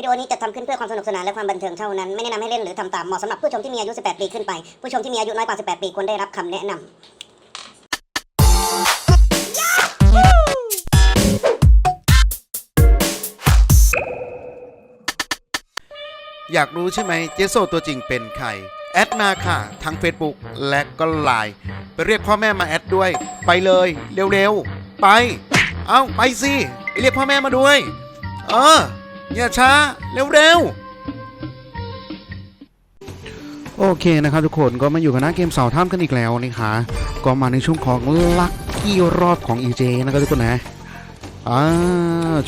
วิดีโอนี้จะทำขึ้นเพื่อความสนุกสนานและความบันเทิงเท่านั้น ไม่แนะนำให้เล่นหรือทำตาม เหมาะสำหรับผู้ชมที่มีอายุ 18 ปีขึ้นไป ผู้ชมที่มีอายุน้อยกว่า 18 ปีควรได้รับคำแนะนำอยากรู้ใช่ไหมเจโซตัวจริงเป็นใคร แอดมาค่ะ ทั้ง Facebook และก็ไลน์ไปเรียกพ่อแม่มาแอดด้วย ไปเลยเร็วๆ ไป เอาไปสิ เรียกพ่อแม่มาด้วย เออ อย่าช้า เร็วๆ โอเคนะครับทุกคนก็มาอยู่กันหน้าเกมเสาท่ามกันอีกแล้วนะคะก็มาในช่วงของลัคกี้รอบของ EJ นะครับทุกคนนะอ่า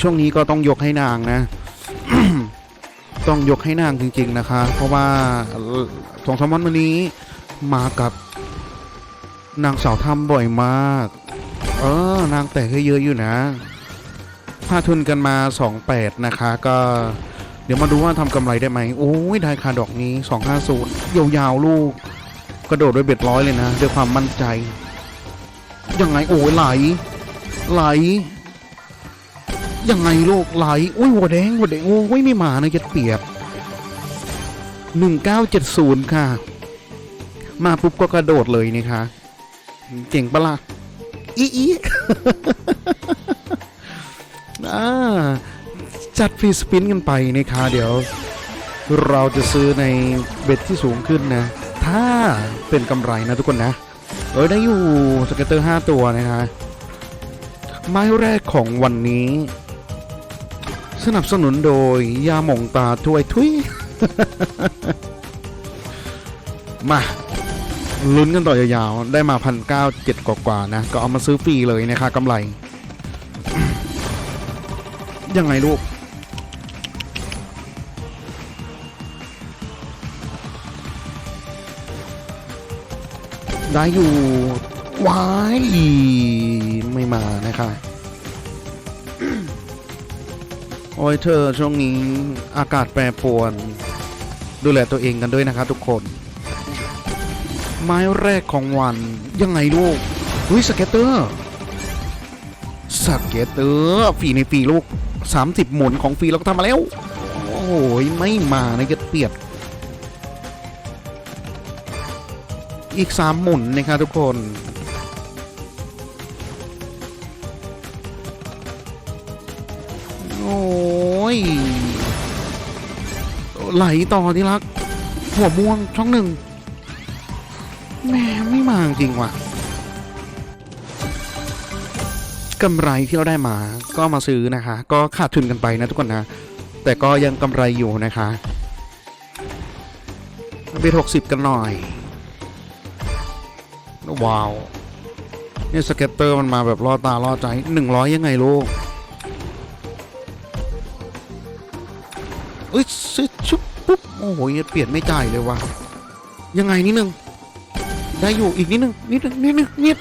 ช่วงนี้ก็ต้องยกให้นางนะ ต้องยกให้นางจริง ๆนะคะ เพราะว่าสองสามวันมานนี้มากับนางสาวถ้ำบ่อยมาก เออนางแต่ก็เยอะอยู่นะ พาทุนกันมา 28 นะคะ ก็เดี๋ยวมาดูว่าทำกำไรได้ไหมโอ้ยได้ค่ะดอกนี้ 250 ยาวๆ ลูก กระโดดด้วยเบ็ดร้อยเลยนะ ด้วยความมั่นใจ ยังไง โอ้ยไหล ไหล ยังไงลูกไหล อุ้ยหัวแดงหัวแดง โอ้ยไม่มานะจะเปียบ 1970 ค่ะ มาปุ๊บก็กระโดดเลยนี่ค่ะเจ๋งปะล่ะอีอี อ่าจัดฟรีสปินกันไปนะคะเดี๋ยว เราจะซื้อในเบ็ดที่สูงขึ้นนะ ถ้าเป็นกำไรนะทุกคนนะ เอ้ยได้อยู่สเก็ตเตอร์ 5 ตัวนะคะ ไม้แรกของวันนี้ สนับสนุนโดย ยาหม่องตาถ้วยทุยมาลุ้นกันต่อยาวๆ ได้มาพันเก้าเจ็ดกว่าๆนะ ก็เอามาซื้อฟรีเลยนะคะกำไร ยังไงลูก ได้อยู่ว้ายไม่มานะคะโอ้ยเธอช่วงนี้อากาศแปรปรวน ดูแลตัวเองกันด้วยนะครับทุกคน ไม้แรกของวัน ยังไงลูกอุ้ยสเก็ตเตอร์สเก็ตเตอร์ฟีในฟีลูก 30 หมุนของฟรีเราก็ทำมาแล้ว โอ้ยไม่มานะจะเปียด อีก 3 หมุนนะครับทุกคนโอ้ยไหลต่อที่รัก หัวม่วงช่องหนึ่งแหม่ไม่มาจริงว่ะ กำไรที่เราได้มา ก็มาซื้อนะคะ ก็ขาดทุนกันไปนะทุกคนนะ แต่ก็ยังกำไรอยู่นะคะเบทหกสิบกันหน่อย ว้าวนี่สเก็ตเตอร์มันมาแบบล่อตาล่อใจหนึ่งร้อยยังไงลูกเอ้ยซึชุบปุ๊บ โอ้โหเปลี่ยนไม่จ่ายเลยว่ะยังไงนิดนึง ได้อยู่อีกนิดนึงนิดนึงนิดนึงนิด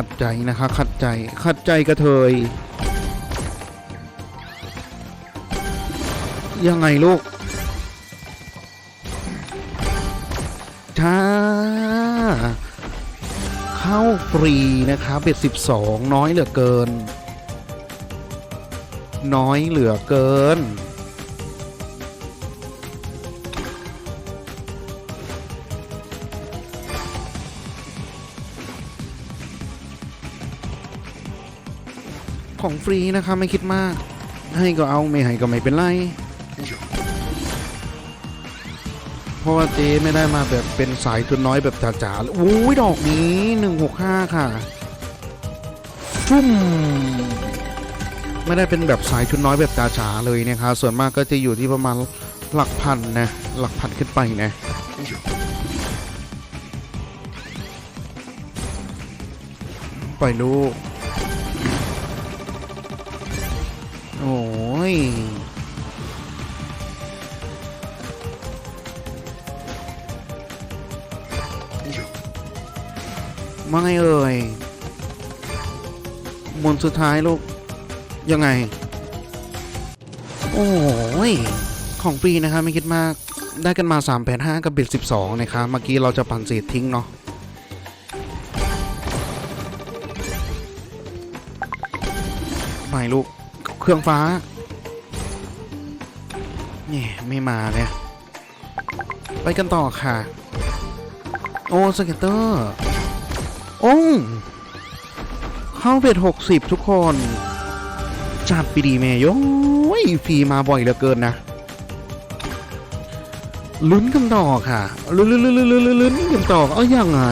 ขัดใจนะคะ ขัดใจ ขัดใจกระเทย ยังไงลูกถ้า เข้าฟรีนะคะเบ็ดสิบสองน้อยเหลือเกิน น้อยเหลือเกิน ของฟรีนะคะไม่คิดมาก ให้ก็เอาไม่ให้ก็ไม่เป็นไร เพราะว่าเจ๊ไม่ได้มาแบบเป็นสายทุนน้อยแบบจ๋าๆเลยโอ้ยดอกนี้ 165 ค่ะฟุ่ม ไม่ได้เป็นแบบสายชุดน้อยแบบจ๋าๆเลยนะครับส่วนมากก็จะอยู่ที่ประมาณหลักพันนะ หลักพันขึ้นไปนะปล่อยลูก โอ้ยมาไงเอ่ยมนสุดท้ายลูก ยังไง โอ้ย ของฟรีนะครับไม่คิดมาก ได้กันมา 3 8 5 กับบ็ด12 นะครับ เมื่อกี้เราจะปั่นเศษทิ้งเนาะไปลูก เครื่องฟ้า นี่ไม่มาเนี่ยไปกันต่อค่ะ โอ้สเก็ตเตอร์โอ้เข้าเบ็ดหกสิบทุกคน จัดไปดีแม่โย้ยฟรีมาบ่อยเหลือเกินนะ ลุ้นกันต่อค่ะลุ้นลุ้นลุ้นลุ้นลุ้นลุ้นกันต่อเอ้ยยังไง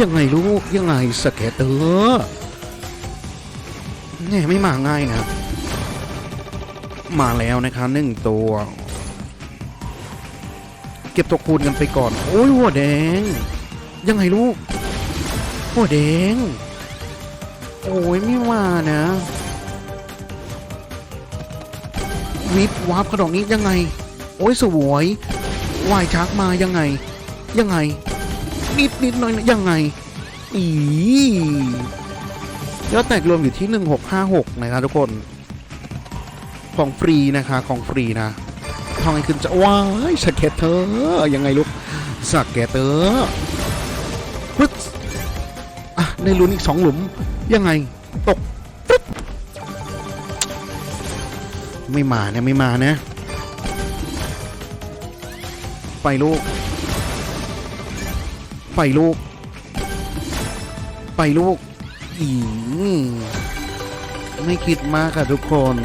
ยังไงลูก ยังไงสเก็ตเตอร์เนี่ยไม่มาง่ายนะ มาแล้วนะคะหนึ่งตัว เก็บตัวคูณกันไปก่อน โอ้ยหัวแดง ยังไงลูก หัวแดง โอ้ยไม่ว่านะ วิบวับกระดอกนี้ยังไง โอ้ยสวยวายชักมายังไง ยังไง นิดนิดหน่อยยังไงอียอดแตกรวมอยู่ที่ 1656 นะครับทุกคน ของฟรีนะคะของฟรีนะทองไอ้ขึ้นจะว้ายสเก็ตเตอร์ยังไงลูกสเก็ตเตอร์ปึ๊ดอะได้ลุ้นอีกสองหลุมยังไงตกปึ๊บไม่มาเนี่ยไม่มานะ ไปลูก ไปลูก ไปลูกอีไม่คิดมากค่ะทุกคน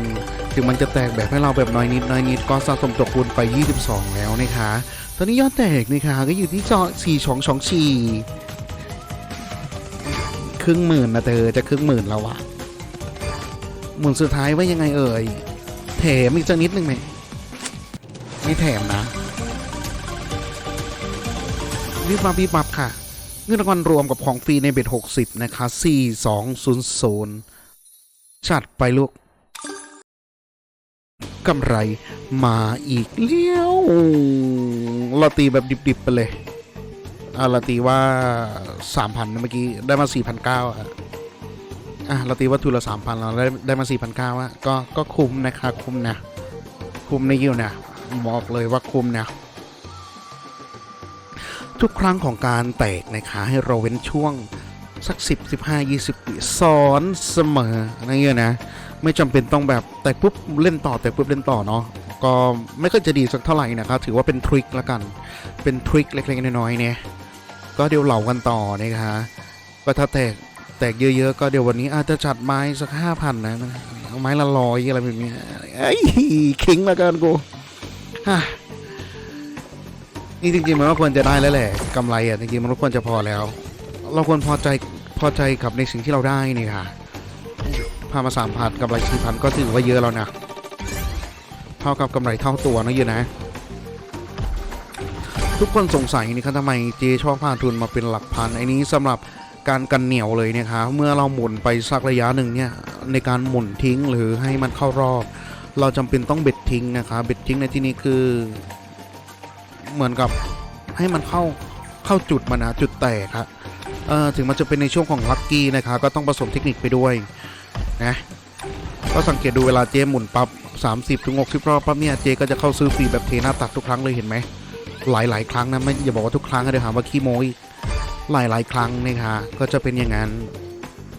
ถึงมันจะแตกแบบให้เราแบบน้อยนิดน้อยนิดก็สะสมตัวคูณไป 22 แล้วนะคะ ตอนนี้ยอดแตกนะคะก็อยู่ที่จอ4 2 2 4ครึ่งหมื่นนะเธอจะครึ่งหมื่นแล้วอะหมุนสุดท้ายว่ายังไงเอ่ยแถมอีกสักนิดหนึ่งไหมไม่แถมนะรีบมาบีบมับค่ะเงินรางวัลรวมกับของฟรีในเบ็ด60 นะคะ 4200 จัดไปลูก กำไรมาอีกเลี้ยวเราตีแบบดิบๆไปเลยอะเราตีว่า 3,000นเมื่อกี้ได้มา 4,900อะอะเราตีว่าทุนละ3,000เราได้ได้มา4,900อะก็ก็คุ้มนะคะคุ้มนะคุ้มในยิวนะบอกเลยว่าคุ้มนะทุกครั้งของการแตกนะคะให้เราเว้นช่วงสัก 10 15 20ปีสอนเสมออะเงี้ยนะ ไม่จำเป็นต้องแบบแตกปุ๊บเล่นต่อแตกปุ๊บเล่นต่อเนาะก็ไม่ค่อยจะดีสักเท่าไหร่นะครับถือว่าเป็นทริคละกัน เป็นทริคเล็กๆน้อยๆเนี่ยก็เดี๋ยวเหล่ากันต่อนะคะก็ถ้าแตกแตกเยอะๆ ก็เดี๋ยววันนี้อาจจะจัดไม้สักห้าพันนะเอาไม้ละร้อยอะไรแบบนี้ไอ้ยคิงละกันกูฮะนี่จริงๆมันก็ควรจะได้แล้วแหละกำไรอะจริงๆมันก็ควรจะพอแล้ว เราควรพอใจพอใจกับในสิ่งที่เราได้นี่ค่ะ พามาสามพันกำไรสี่พันก็ถือว่าเยอะแล้วนะ เท่ากับกำไรเท่าตัวนะเยอะนะ ทุกคนสงสัยนี่ครับทำไมเจชอบพาทุนมาเป็นหลักพันไอ้นี้สำหรับการกันเหนียวเลยนะคะเมื่อเราหมุนไปสักระยะหนึ่งเนี่ยในการหมุนทิ้งหรือให้มันเข้ารอบ เราจำเป็นต้องเบ็ดทิ้งนะคะเบ็ดทิ้งในที่นี้คือ เหมือนกับให้มันเข้าเข้าจุดมันนะจุดแตกครับถึงมันจะเป็นในช่วงของลัคกี้นะคะก็ต้องผสมเทคนิคไปด้วย นะ ก็สังเกตดูเวลาเจหมุนปั๊บ30ถึง60รอบปั๊บเนี่ยเจก็จะเข้าซื้อฟรีแบบเทหน้าตัดทุกครั้งเลยเห็นไหมหลายหลายๆครั้งนะไม่อย่าบอกว่าทุกครั้งนะเดี๋ยวหาว่าขี้โม้อีกหลายหลาย ๆ ครั้งนะคะก็จะเป็นอย่างนั้น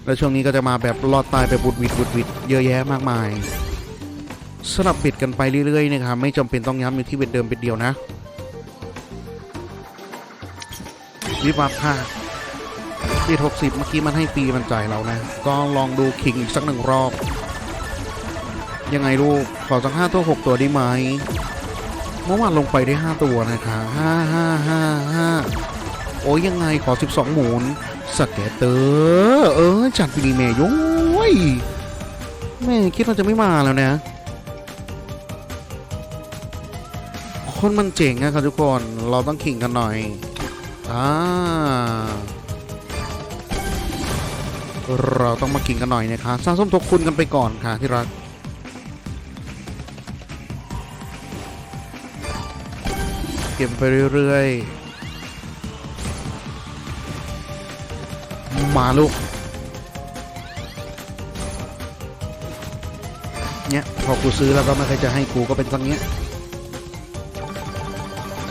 แล้วช่วงนี้ก็จะมาแบบรอดตายแบบบุดวิดบุดวิดเยอะแยะมากมายสลับเบ็ดกันไปเรื่อยๆนะคะไม่จำเป็นต้องย้ำอยู่ที่เบ็ดเดิมเบ็ดเดียวนะวิบวับค่ะ ปีหกสิบเมื่อกี้มันให้ฟรีมันจ่ายเรานะ ก็ลองดูคิงอีกสักหนึ่งรอบ ยังไงลูก ขอสักห้าตัวหกตัวได้ไหม เมื่อวานลงไปได้ห้าตัวนะคะห้าห้าห้าห้าโอ้ยยังไงขอสิบสองหมุนสเกตเตอร์เออจัดไปดีแม่ย้ยแม่คิดว่าจะไม่มาแล้วนะคนมันเจ๋งนะครับทุกคน เราต้องขิงกันหน่อย อ่า เราต้องมากินกันหน่อยนะคะสะสมทบคุณกันไปก่อนค่ะที่รักเก็บไปเรื่อยๆ มาลูก เนี่ย พอกูซื้อแล้วก็ไม่เคยจะให้กูก็เป็นสังเนี้ย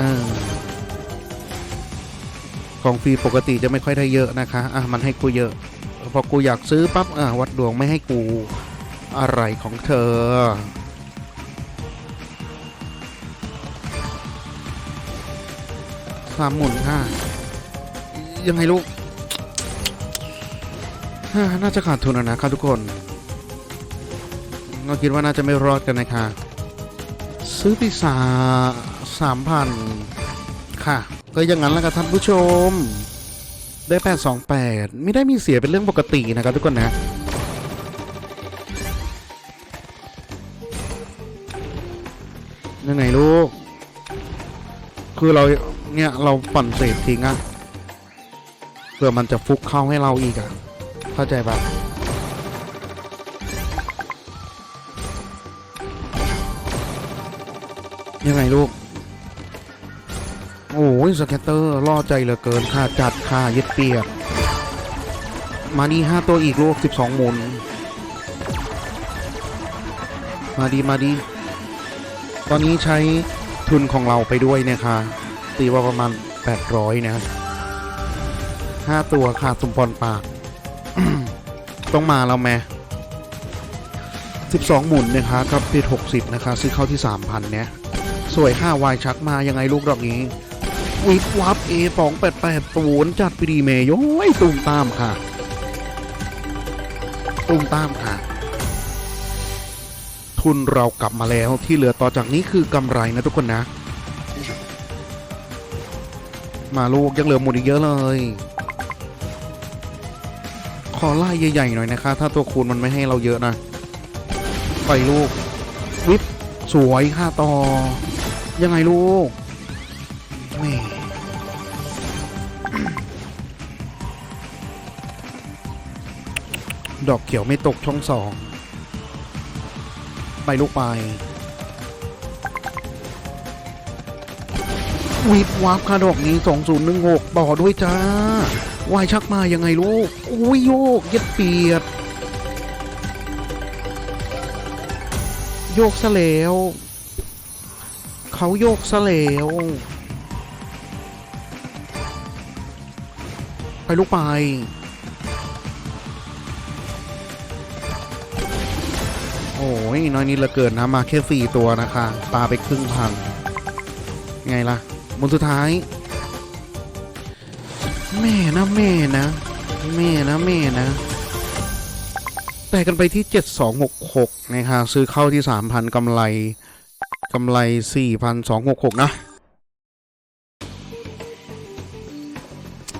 ออของฟรีปกติจะไม่ค่อยได้เยอะนะคะ อะ มันให้กูเยอะ พอกูอยากซื้อปั๊บอะวัดดวงไม่ให้กูอะไรของเธอ สามหมุนค่ะ ยังไงลูกฮ่าน่าจะขาดทุนอะนะครับทุกคนเราคิดว่าน่าจะไม่รอดกันนะคะ ซื้อไปสาสามพันค่ะ ก็อย่างนั้นแล้วกันท่านผู้ชม ได้แปดสองแปดไม่ได้มีเสียเป็นเรื่องปกตินะครับทุกคนนะยังไงลูก คือเราเนี่ยเราปั่นเศษทิ้งอะเพื่อมันจะฟุกเข้าให้เราอีกอะเข้าใจปะยังไงลูก โอ้ยสเก็ตเตอร์ล่อใจเหลือเกินค่าจัดค่ายึดเปียก มาดีห้าตัวอีกลูกสิบสองหมุน มาดีมาดี ตอนนี้ใช้ทุนของเราไปด้วยนะคะตีว่าประมาณ800นะห้าตัวขาดสมพรปาก ต้องมาแล้วแม่12หมุนนะคะกับเพจ60นะคะ ซื้อเข้าที่3,000เนี่ยสวยค่าวายชักมายังไงลูกดอกนี้ วิบวับเอสองแปดแปดศูนย์จัดปดีเมย์โย้ยตุ้มตามค่ะ ตุ้มตามค่ะ ทุนเรากลับมาแล้วที่เหลือต่อจากนี้คือกำไรนะทุกคนนะ มาลูกยังเหลือหมุนอีกเยอะเลย ขอไล่ใหญ่ๆหน่อยนะคะ ถ้าตัวคูณมันไม่ให้เราเยอะนะ ไปลูก วิบสวยค่ะต่อ ยังไงลูก แม่ดอกเขียวไม่ตกช่องสองไปลูกไปวิบวับค่ะดอกนี้ 2016ต่อด้วยจ้าวายชักมายังไงลูกอุ้ยโยกเย็ดเปียด โยกซะแล้ว เขาโยกซะแล้ว ไปลูกไป โอ้ยน้อยนิดเหละเกินนะ มาแค่สี่ตัวนะคะ ปลาไปครึ่งพัน ไงล่ะ บนสุดท้าย แม่นะแม่นะ แม่นะแม่นะแต่กันไปที่ 7266 นะคะซื้อเข้าที่ 3,000กำไรกำไร 4,266 นะ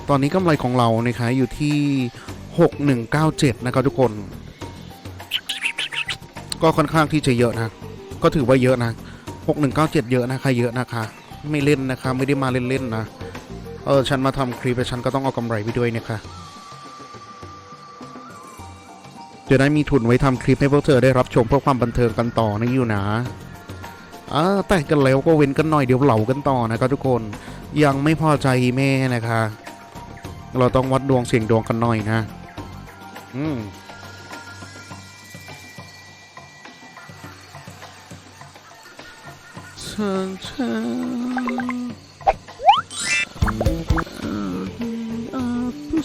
ตอนนี้กำไรของเรานะคะอยู่ที่ 6197 นะครับทุกคน ก็ค่อนข้างที่จะเยอะนะ ก็ถือว่าเยอะนะ 6197 เยอะนะคะเยอะนะคะ ไม่เล่นนะคะไม่ได้มาเล่นๆนะ เออฉันมาทำคลิปฉันก็ต้องเอากำไรไปด้วยนะคะจะได้มีทุนไว้ทำคลิปให้พวกเธอได้รับชมเพื่อความบันเทิงกันต่อนะอยู่นะอ่าแต่กันแล้วก็เว้นกันหน่อยเดี๋ยวเหล่ากันต่อนะครับทุกคนยังไม่พอใจแม่นะคะ เราต้องวัดดวงเสียงดวงกันหน่อยนะ อืมเชิญเชิญ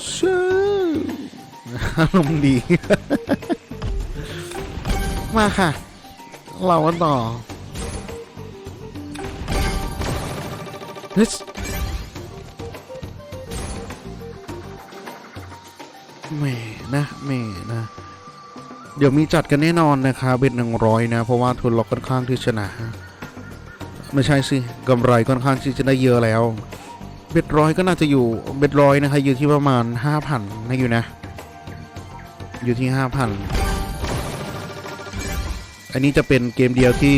เชิญอารมณ์ดี มาค่ะ เรากันต่อ นะแม่นะ เดี๋ยวมีจัดกันแน่นอนนะคะเบ็ดหนึ่งร้อยนะ เพราะว่าทุนเราค่อนข้างที่ชนะ ไม่ใช่สิกำไรค่อนข้างที่จะได้เยอะแล้ว เบ็ดร้อยก็น่าจะอยู่เบ็ดร้อยนะคะอยู่ที่ประมาณห้าพันนะอยู่นะ อยู่ที่ห้าพันอันนี้จะเป็นเกมเดียวที่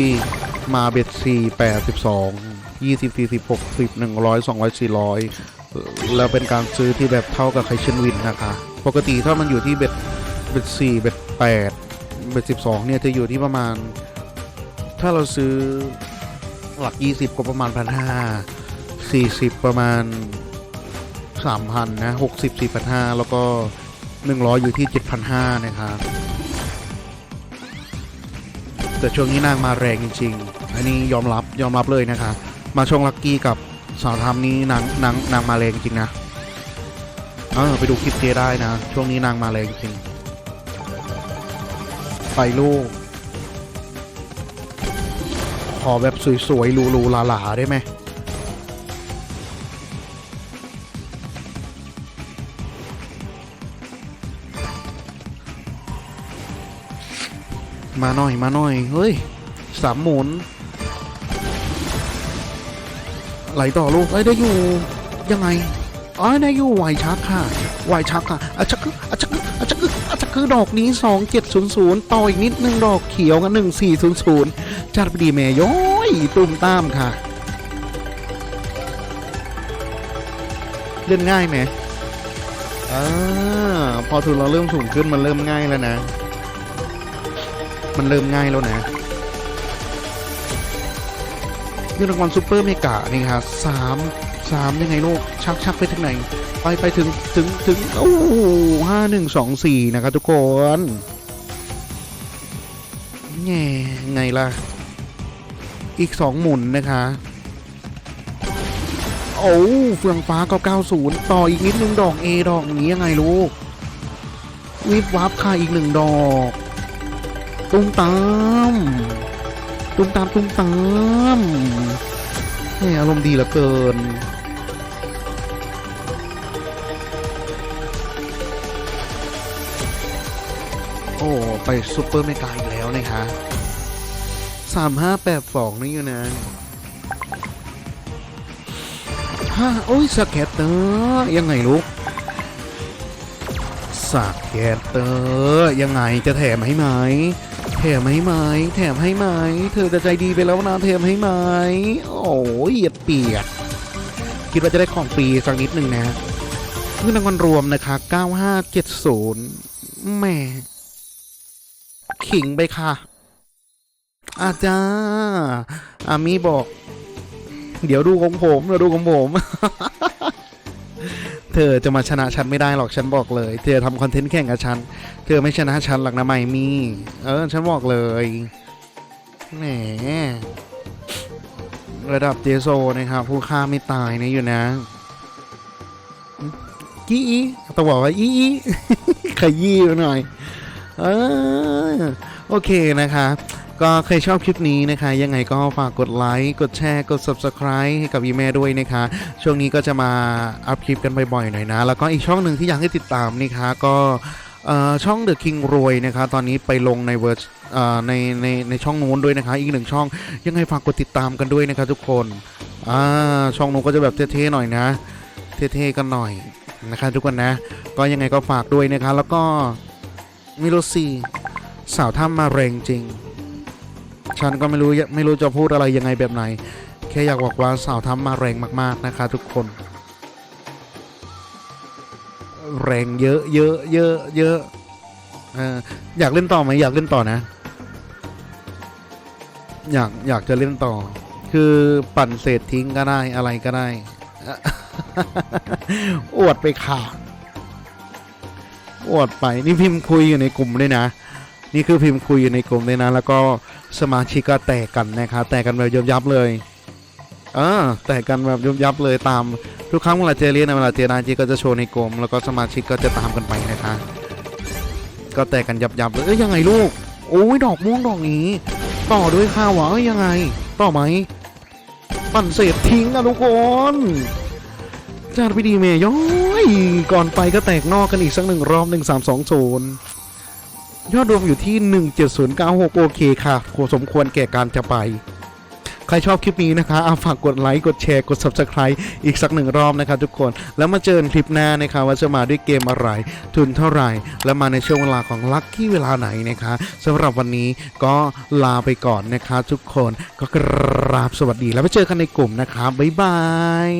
มาเบ็ดสี่แปดสิบสองยี่สิบสี่สิบหกสิบหนึ่งร้อยสองร้อยสี่ร้อยแล้วเป็นการซื้อที่แบบเท่ากับไคเชนวินนะคะ ปกติถ้ามันอยู่ที่เบ็ดเบ็ดสี่เบ็ดแปดเบ็ดสิบสองเนี่ยจะอยู่ที่ประมาณ ถ้าเราซื้อหลัก20ก็ประมาณ1,500 40ประมาณ3,000นนะ60 4,500แล้วก็100อยอยู่ที่7,500นะครับแต่ช่วงนี้นางมาแรงจริงๆ อันนี้ยอมรับยอมรับเลยนะคะ มาช่วงลักกี้กับสาวทำนี้นางนางนางมาแรงจริงนะ เออไปดูคลิปเจได้นะ ช่วงนี้นางมาแรงจริงไปลูก ขอแบบสวยๆรูๆหลาๆได้ไหมมาหน่อยมาหน่อย เฮ้ยสามหมุนไหลต่อลูกเอ้ยได้อยู่ ยังไง อ๋อได้อยู่ไวชักค่ะไวชักค่ะอะชักคืออะชักคืออะชักคืออะชักคือดอกนี้ 2700 ต่ออีกนิดนึงดอกเขียวกัน1400 จัดไปดีแม่ย้อยตุ้มตามค่ะ เล่นง่ายไหมอ่าพอทุนเราเริ่มสูงขึ้นมันเริ่มง่ายแล้วนะ มันเริ่มง่ายแล้วนะเงินรางวัลซูเปอร์เมกะนี่ครับสาม สามยังไงลูกชักชักไปถึงไหน ไปไปถึงถึงถึงโอ้ห้าหนึ่งสองสี่นะครับทุกคนแง่ไงล่ะ อีกสองหมุนนะคะโอ้เฟืองฟ้าก็90 ต่ออีกนิดนึงดอก A ดอกนี้ยังไงลูก วิบวับค่ะอีกหนึ่งดอก ตุ้มตาม ตุ้มตามตุ้มตามแหมอารมณ์ดีเหลือเกิน อ้ไปซูเปอร์เมกาอีกแล้วนะคะสามห้าแปดสองนี่อยู่นะฮ่าโอ้ยสแกตเตอร์ยังไงลูกสแกตเตอร์ยังไงจะแถมให้ไหมแถมให้ไหมแถมให้ไหมเธอจะใจดีไปแล้วนะแถมให้ไหมโอ้ยเหยียดเปียกคิดว่าจะได้ของฟรีสักนิดหนึ่งนะเงินรางวัลรวมนะคะ 9570แหม่ ขิงไปค่ะ อาจารย์อามีบอก เดี๋ยวดูของผมเดี๋ยวดูของผม เธอจะมาชนะฉันไม่ได้หรอกฉันบอกเลย เธอทำคอนเทนต์แข่งกับฉัน เธอไม่ชนะฉันหรอกนะไม่มีเออ ฉันบอกเลยแหมระดับเจโซนะครับ ผู้ฆ่าไม่ตายนี่อยู่นะกี้ต้องบอกว่าอีอีขยี้ไปหน่อย เออโอเคนะคะก็ใครชอบคลิปนี้นะคะ ยังไงก็ฝากกดไลค์กดแชร์กด Subscribe ให้กับยีแม่ด้วยนะคะ ช่วงนี้ก็จะมาอัพคลิปกันบ่อยๆหน่อยนะ แล้วก็อีกช่องหนึ่งที่อยากให้ติดตามนะคะก็ช่อง The King รวยนะคะ ตอนนี้ไปลงในเวอร์ในในในช่องนู้นด้วยนะคะ อีกหนึ่งช่องยังไงฝากกดติดตามกันด้วยนะคะทุกคนช่องนู้นก็จะแบบเท่ๆหน่อยนะ เท่ๆกันหน่อยนะคะทุกคนนะ ก็ยังไงก็ฝากด้วยนะคะ แล้วก็ มิโรซี สาวถ้ำมาแรงจริง ฉันก็ไม่รู้ไม่รู้จะพูดอะไรยังไงแบบไหน แค่อยากบอกว่าสาวถ้ำมาแรงมากๆนะคะทุกคน แรงเยอะเยอะเยอะเยอะอยากเล่นต่อไหมอยากเล่นต่อนะ อยากอยากจะเล่นต่อ คือปั่นเศษทิ้งก็ได้อะไรก็ได้ อวดไปค่ะ อวดไปนี่พิมพ์คุยอยู่ในกลุ่มด้วยนะ นี่คือพิมพ์คุยอยู่ในกลุ่มด้วยนะ แล้วก็สมาชิกก็แตกกันนะคะแตกกันแบบยับยับเลยเออแตกกันแบบยับยับเลยตามทุกครั้งเวลาเจอเรียนเวลาเจอนายจีก็จะโชว์ในกลุ่มแล้วก็สมาชิกก็จะตามกันไปนะคะ ก็แตกกันยับยับเลยเอ้ยยังไงลูกโอ้ยดอกม่วงดอกนี้ ต่อด้วยข้าวหวะเอ้ยยังไง ต่อไหมปั่นเศษทิ้งอะทุกคน จานไปดีเมย์ย้อยก่อนไปก็แตกนอกกันอีกสักหนึ่งรอบหนึ่งสามสองศูนยอดรวมอยู่ที่ 17096 โอเคค่ะควสมควรแก่การจะไป ใครชอบคลิปนี้นะคะเอาฝากกดไลค์ กดแชร์ กด Subscribe อีกสักหนึ่งรอบนะคะทุกคน แล้วมาเจอกันคลิปหน้านะคะว่าจะมาด้วยเกมอะไร ทุนเท่าไหร่ และมาในช่วงเวลาของลัคกี้เวลาไหนนะคะสำหรับวันนี้ก็ลาไปก่อนนะคะทุกคน ก็กราบสวัสดีแล้วไปเจอกันในกลุ่มนะคะบ๊ายบาย